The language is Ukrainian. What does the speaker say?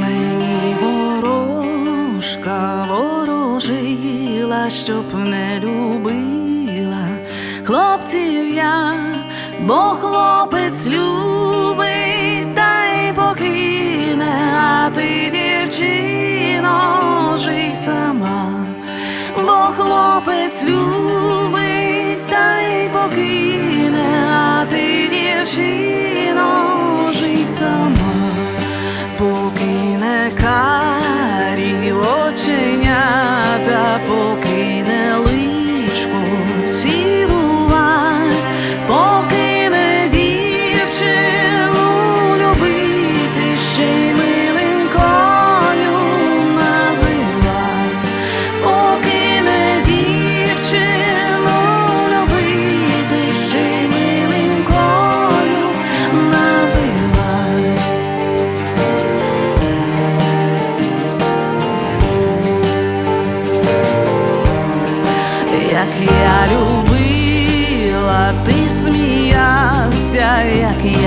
Мені ворожка ворожила, щоб не любила хлопців я, бо хлопець любить та й покине, а ти, дівчино, жий сама, бо хлопець любить. оченята, Як я любила, ти сміявся, як я